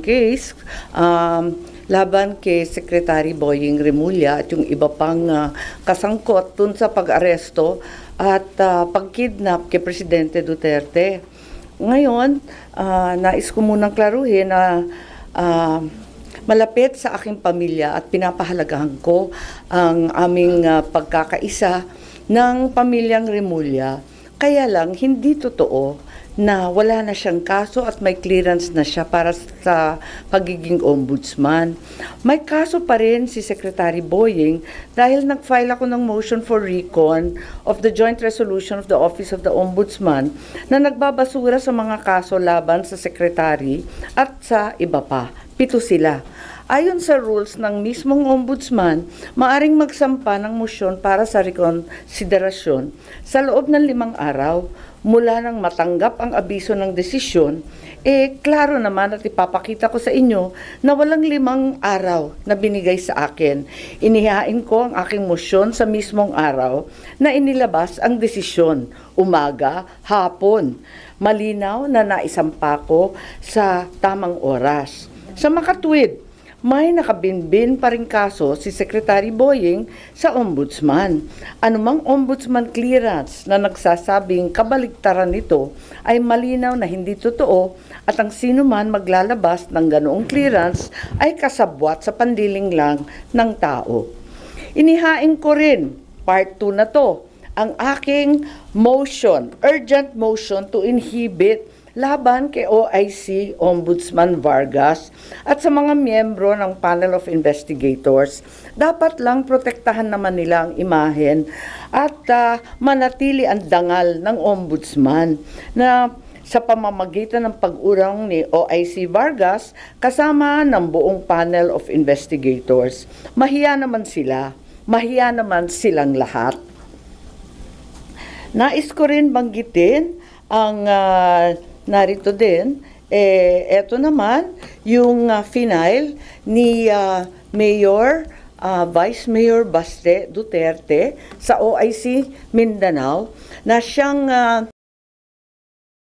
case um, laban kay Secretary Boying Remulla at yung iba pang ah, kasangkot dun sa pag-aresto at ah, pag-kidnap kay Presidente Duterte. Ngayon, ah, nais ko munang klaruhin na ah, malapit sa aking pamilya at pinapahalagahan ko ang aming ah, pagkakaisa ng pamilyang Remulla. Kaya lang, hindi totoo na wala na siyang kaso at may clearance na siya para sa pagiging ombudsman. May kaso pa rin si Secretary Boying dahil nag-file ako ng motion for recon of the joint resolution of the Office of the Ombudsman na nagbabasura sa mga kaso laban sa Secretary at sa iba pa. Pito sila. Ayon sa rules ng mismong ombudsman, maaring magsampa ng motion para sa rekonsiderasyon sa loob ng limang araw mula nang matanggap ang abiso ng desisyon, eh klaro naman at ipapakita ko sa inyo na walang limang araw na binigay sa akin. Inihain ko ang aking motion sa mismong araw na inilabas ang desisyon, umaga, hapon. Malinaw na naisampa ko sa tamang oras. Sa makatwid, may nakabinbin pa rin kaso si Secretary Boying sa ombudsman. Anumang ombudsman clearance na nagsasabing kabaligtaran nito ay malinaw na hindi totoo at ang sino man maglalabas ng ganoong clearance ay kasabwat sa pandiling lang ng tao. Inihain ko rin, part 2 na to, ang aking motion, urgent motion to inhibit laban kay OIC Ombudsman Vargas at sa mga miyembro ng panel of investigators. Dapat lang protektahan naman nila ang imahen at ah, manatili ang dangal ng ombudsman na sa pamamagitan ng pag-urang ni OIC Vargas kasama ng buong panel of investigators. Mahiya naman sila. Mahiya naman silang lahat. Nais ko rin banggitin ang ah, narito din, eh, eto naman, yung uh, final ni ah, Mayor, ah, Vice Mayor Baste Duterte sa OIC Mindanao na siyang ah,